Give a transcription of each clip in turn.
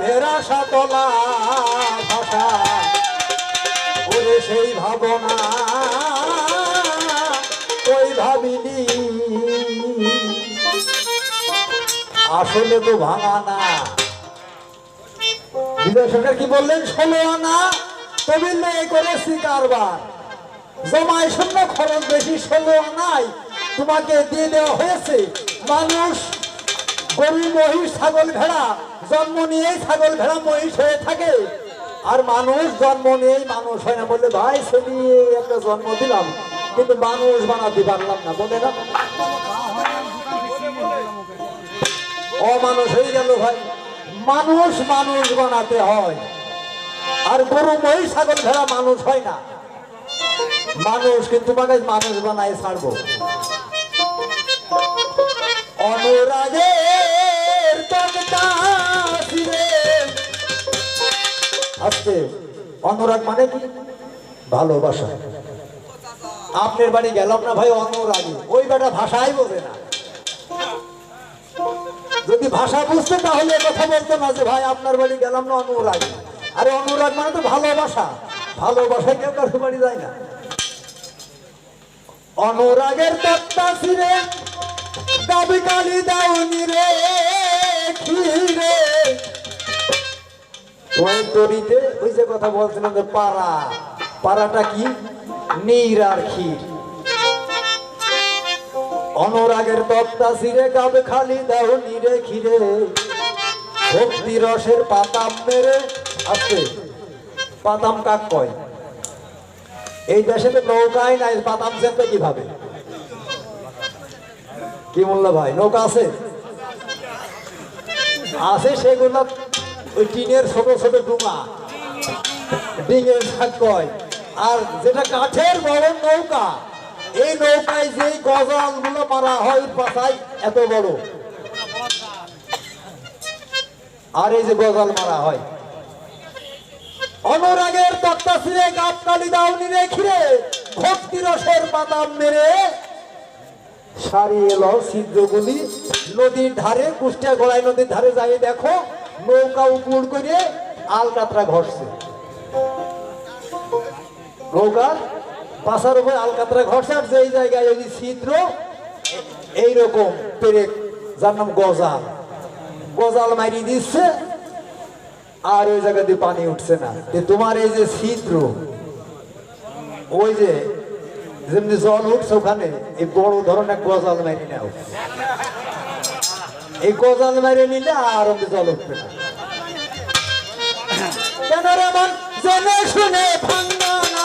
লাভের আশা তোলা ভাষা। ওরে সেই ভাবনা ওই ভাবিনি আসলে তো ভাঙা না। বিজয় সরকার কি বললেন? ষোলো আনা তবিল নেই করেছি কারবার। জমায় শূন্য খরচ বেশি ষোলো আনাই তোমাকে দিয়ে দেওয়া হয়েছে। মানুষ গরু মহিষ ছাগল ভেড়া? জন্ম নিয়েই ছাগল ভেড়া মহিষ হয়ে থাকে। আর মানুষ জন্ম নিয়েই মানুষ হয় না বললে, ভাই ছেলে একটা জন্ম দিলাম। কিন্তু মানুষ বানাতে পারলাম না। বলে না। অমানুষ হয়ে গেল ভাই। মানুষ মানুষ বানাতে হয়। আর গরু, মহিষ, ছাগল, ভেড়া মানুষ হয় না। মানুষ কিন্তু মানে মানুষ বানায় ছাড়বো। অনুরাগের আজকে অনুরাগ মানে কি? ভালোবাসা। আপনার বাড়ি গেলাম না ভাই অনুরাগী? ওই বেটা ভাষাই বোঝে না। যদি ভাষা বুঝতে তাহলে কথা বলতো না যে ভাই আপনার বাড়ি গেলাম না অনুরাগ। আরে অনুরাগ মানে তো ভালোবাসা। ভালোবাসা কেউ কারও বাড়ি যায় না। অনুরাগের তত্তা ছিঁড়ে, দাবি কালি দাউনি রে খিরে তরিতে ওই যে কথা বলছিলাম যে পাড়া। পাড়াটা কি? নীর আর ক্ষীর। অনুরাগের তত্তা ছিঁড়ে গাবে খালি দাও নিরে খিরে ভক্তি রসের পাতাম মেরে আছে পাতাম কাক কয়? এই দেশে তো নৌকাই নাই, পাতাম চেনবে কীভাবে? কি বলল ভাই? নৌকা আছে? আছে সেগুলো ওই টিনের ছোট ছোট ডুঙা ডিঙের শাক কয়। আর যেটা কাঠের বড় নৌকা, এই নৌকায় যে গজালগুলো মারা হয় পাশায় এত বড়। আর এই যে গজাল মারা হয়। অনুরাগের তত্তা ছিঁড়ে গাপ কালি দাউনি রেখিরে ভক্তি রসের বাদাম মেরে। সারি এলো ছিদ্রগুলি, নদীর ধারে, কুষ্টিয়া গড়াই নদীর ধারে যাই দেখো। নৌকা উপর করে আলকাতরা ঘটছে নৌকার পাশার উপরে আলকাতরা ঘটছে আর যেই জায়গায় ওই ছিদ্র, এইরকম পেরেক যার নাম গজাল। গজাল মারি দিচ্ছে আর ওই জায়গা দিয়ে পানি উঠছে না। তোমার এই যে ছিদ্র, ওই যে যেমনি জল উঠছে ওখানে, এই বড় ধরনের গজাল মারি নাও। এই গজাল মেরে নিলে আর জল উঠবে না। শুনে না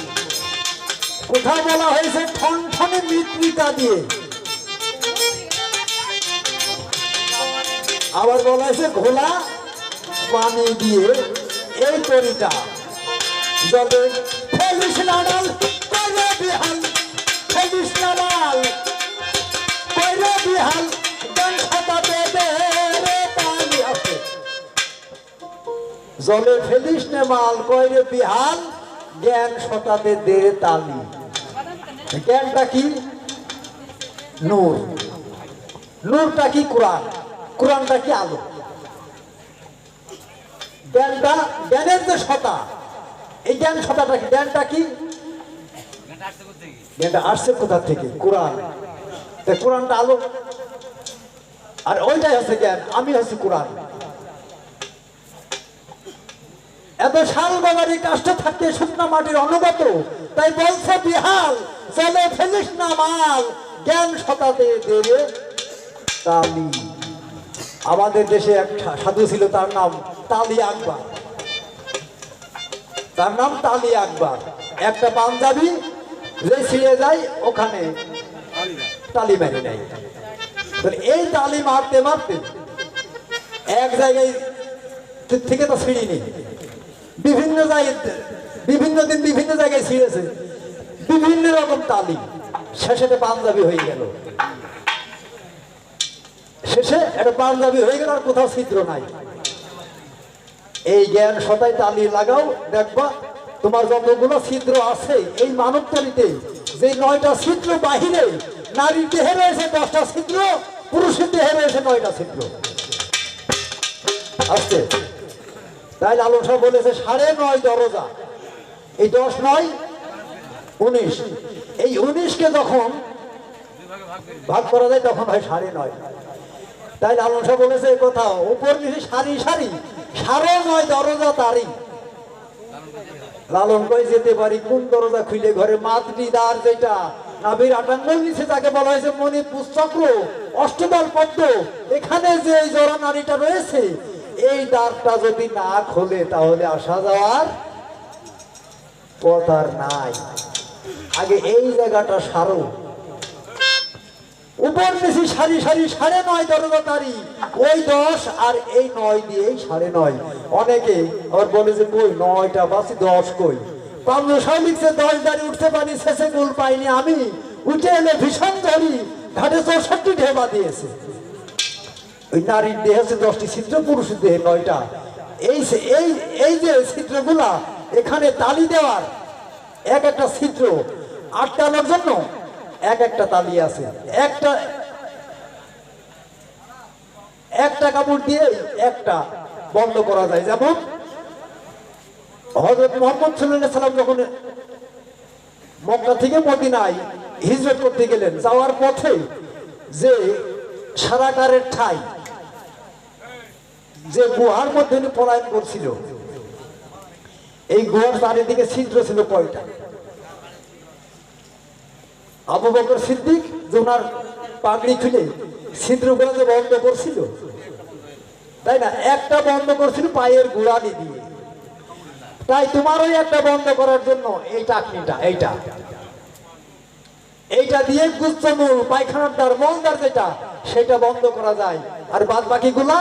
কোথাও বলা হয়েছে? ঠনঠনে মৃত্তিকা দিয়ে। আবার বলা হয়েছে, ঘোলা পানি দিয়ে এই তরিটা। আছে। জলে ফেলিস নে মাল, কইরে বিহাল জ্ঞান শতাতে দে তালি। জ্ঞানটা কি? নূর। নূরটা কি কোরআন? কোরআনটা কি আলো? জ্ঞানটা, জ্ঞানের যে শতা এই জ্ঞান শতাটা কি? জ্ঞানটা কি? জ্ঞানটা আসছে কোথা থেকে? কোরআন। কোরআনটা আলো। আর ওইটাই হচ্ছে জ্ঞান, আমি হচ্ছে কোরআন। এত শাল বাবারি কাষ্ট থাকতে শুকনা মাটির অনুগত। তাই বলছে, বিহাল চলে ফেলিস না মাল, জ্ঞান শতাতে দেবে তালি। আমাদের দেশে এক সাধু ছিল, তার নাম তালি আকবর। তার নাম তালি আকবর। একটা পাঞ্জাবি যে ছিঁড়ে যায়, ওখানে তালি মেরে নেয়। এই তালি মারতে মারতে এক জায়গায় থেকে তো ছিঁড়িনি। বিভিন্ন জায়গায় বিভিন্ন দিন বিভিন্ন জায়গায় ছিঁড়েছে। বিভিন্ন রকম তালি। শেষে পাঞ্জাবি হয়ে গেল। শেষে একটা পাঞ্জাবি হয়ে গেল আর কোথাও ছিদ্র নাই। এই জ্ঞান সদাই তালি লাগাও, দেখবা তোমার যতগুলো ছিদ্র আছে, এই মানব তরিতে যে নয়টা ছিদ্র বাহিরে, নারীর দেহে রয়েছে দশটা ছিদ্র, পুরুষের দেহে রয়েছে নয়টা ছিদ্র। আসছে। তাই লালন সাহেব বলেছে, সাড়ে নয় দরজা। এই দশ নয়, উনিশ। এই উনিশকে যখন ভাগ করা যায়, তখন হয় সাড়ে নয়। তাই লালন সাহেব বলেছে কথা, উপর নিচে সারি সারি, সাড়ে নয় দরজা তারি লালন কই যেতে পারি, কোন দরজা খুলে ঘরে? মাতৃদার যেটা। নাবির আটাঙ্গল নিচে তাকে বলা হয়েছে মণিপুর চক্র, অষ্টদল পদ্ম। এখানে যে জোড়া নারীটা রয়েছে এই দ্বারটা যদি না খোলে, তাহলে আসা যাওয়ার পথ নাই। আগে এই জায়গাটা সারো। উপর নিচে সারি সারি সাড়ে নয় দরজা তারি। ওই দশ আর এই নয় দিয়েই সাড়ে নয়। অনেকে আবার বলে যে, কই, নয়টা বাসি দশ কই? পাবলো সাহ দশ দাঁড়িয়ে উঠতে পারি, শেষে গোল পাইনি আমি। উঠে এলে ভীষণ ধরি ঘাটে চৌষট্টি ঢেবা দিয়েছে। ওই নারীর দেহে আছে দশটি ছিদ্র, পুরুষের দেহে নয়টা। এই এই এই যে ছিদ্রগুলা, এখানে তালি দেওয়ার এক একটা ছিদ্র আটকানোর জন্য এক একটা তালি আছে। একটা একটা কাপড় দিয়ে একটা বন্ধ করা যায়। যেমন হজরত মোহাম্মদ সাল্লাহ সাল্লাম যখন মক্কা থেকে মদিনায় হিজরত করতে গেলেন, যাওয়ার পথে যে সারাকারের ঠাই যে গুহার মধ্যে পলায়ন করছিল, এই গুহার চারিদিকে ছিদ্র ছিল কয়টা? আবু বকর সিদ্দিক যে পাগড়ি খুলে ছিদ্রগুলো যে বন্ধ করছিল, তাই না? একটা বন্ধ করছিল পায়ের গুড়ানি দিয়ে। তাই তোমারও একটা বন্ধ করার জন্য এই টাকনিটা এইটা। এইটা দিয়ে গুচ্ছমূল, পায়খানার দ্বার মলদার যেটা, সেটা বন্ধ করা যায়। আর বাদ বাকিগুলা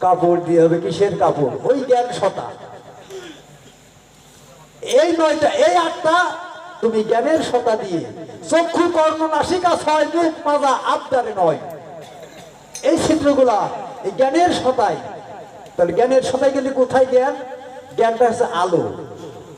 কাপড় দিয়ে হবে, কিসের কাপড়? ওই জ্ঞান সতা। এই নয়টা, এই আটটা তুমি জ্ঞানের সতা দিয়ে। চক্ষু, কর্ণ, নাসিকা, ছয় মুখ, মাজা, আবদারে নয়। এই চিত্রগুলা, এই জ্ঞানের শতায় তাহলে জ্ঞানের শতায় গেলে কোথায় জ্ঞান? জ্ঞানটা হচ্ছে আলো।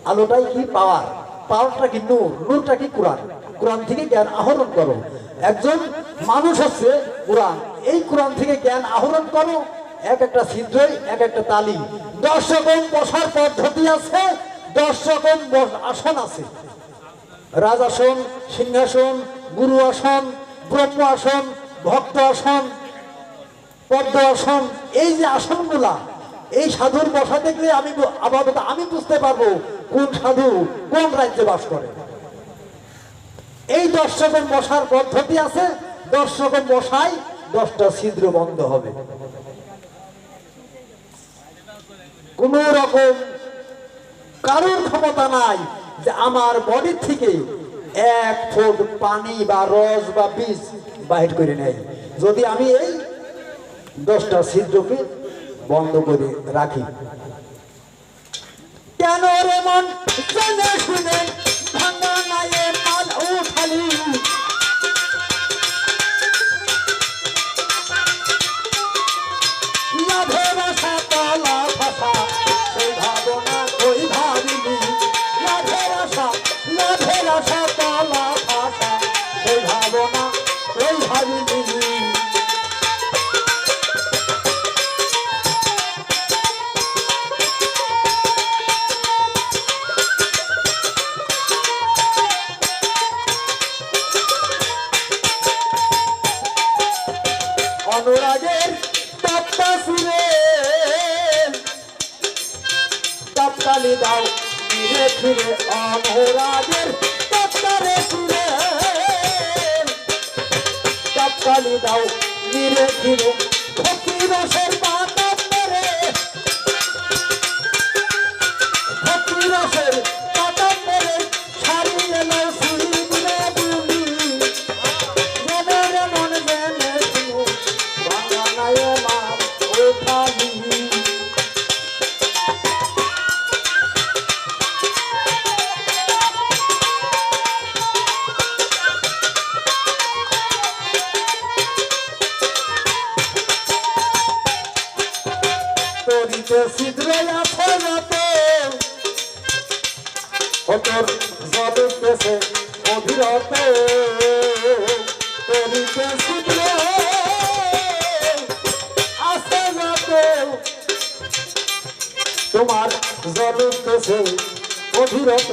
আলোটাই কি? পাওয়ার। পাওয়ারটা কি? নূর। নূরটা কি? কোরআন। কোরআন থেকে জ্ঞান আহরণ করো। একজন মানুষ হচ্ছে কোরআন। এই কোরআন থেকে জ্ঞান আহরণ করো। এক একটা ছিদ্রই এক একটা তালি। দশ রকম বসার পদ্ধতি আছে দশ রকম আসন আছে। রাজাসন সিংহাসন, গুরু আসন, ব্রহ্ম আসন, ভক্ত আসন, পদ্ম আসন, এই যে আসনগুলা, এই সাধুর বসা দেখলে আমি আপাতত আমি বুঝতে পারব কোন সাধু কোন রাজ্যে বাস করে। এই দশ রকম বসার পদ্ধতি আছে দশ রকম বসাই দশটা ছিদ্র বন্ধ হবে। কোন রকম কারোর ক্ষমতা নাই যে আমার বডির থেকে এক ফুট পানি বা রস বা বীজ বাহির করে নেয়। যদি আমি এই দশটা ছিদ্রকে বন্ধ করে রাখি। কেন রে মন শুনে ভাঙা নায়ে দাও ফিরে তোমার জলতেছে অবিরত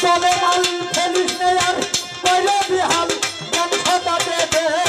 চলে মাল ফেলিস আর কইলে বিহাল বেরে তালি